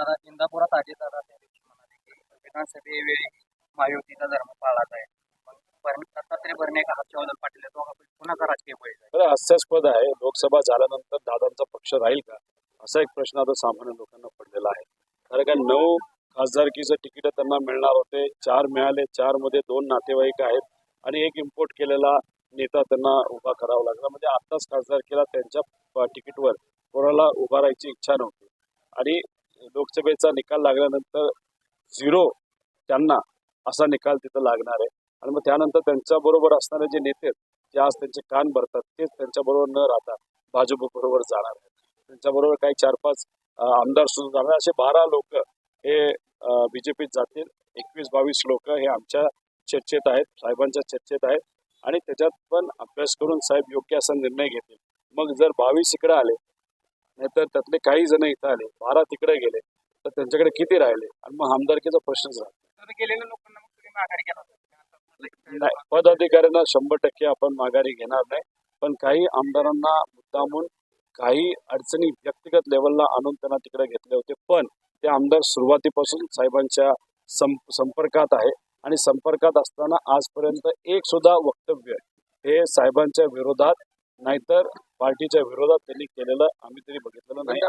दादा इंदापुरात आले दादा त्या दिवशी म्हणाले की विधानसभेवेळी महायुतीचा धर्म पाळला आहे. मग दत्तात्रय भरणे का? हर्षवर्धन पाटील या राजकीय बळी हास्यास्पद आहे. लोकसभा झाल्यानंतर दादांचा पक्ष राहील का? असा एक प्रश्न आता सामान्य लोकांना पडलेला आहे. कारण का नऊ खासदारकीचं तिकीट त्यांना मिळणार होते. चार मिळाले. चारमध्ये दोन नातेवाईक आहेत. आणि एक इम्पोर्ट केलेला नेता त्यांना उभा करावा लागला. म्हणजे आत्ताच खासदारकीला त्यांच्या तिकीटवर कोणाला उभा राहायची इच्छा नव्हती. आणि लोकसभेचा निकाल लागल्यानंतर झिरो त्यांना असा निकाल तिथं लागणार आहे. आणि मग त्यानंतर त्यांच्या बरोबर असणारे जे नेते जे आज त्यांचे कान भरतात तेच त्यांच्याबरोबर न राहता भाजप बरोबर जाणार आहेत. त्यांच्याबरोबर काही चार पाच आमदार सुद्धा जाणार असे बारा लोक हे बीजेपीत जातील. एकवीस बावीस लोक हे आमच्या चर्चेत आहेत साहेबांच्या चर्चेत आहेत. आणि त्याच्यात पण अभ्यास करून साहेब योग्य असा निर्णय घेतील. मग जर बावीस इकडे आले नाहीतर त्यातले काही जण इथं आले बारा तिकडे गेले तर त्यांच्याकडे किती राहिले? आणि मग आमदारकीचा प्रश्नच तर गेलेल्या लोकांना मग तुम्ही माघारी केला नाही पदाधिकाऱ्यांना शंभर टक्के आपण माघारी घेणार नाही पण काही आमदारांना मुद्दामून काही अडचणी व्यक्तिगत लेवलला आणून त्यांना तिकडे घेतले होते. पण ते आमदार सुरुवातीपासून साहेबांच्या सं- संपर्कात आहे आणि संपर्कात असताना आजपर्यंत एक सुद्धा वक्तव्य हे साहेबांच्या विरोधात नाहीतर पार्टीच्या विरोधात त्यांनी केलेलं आम्ही तरी बघितलेलं नाही.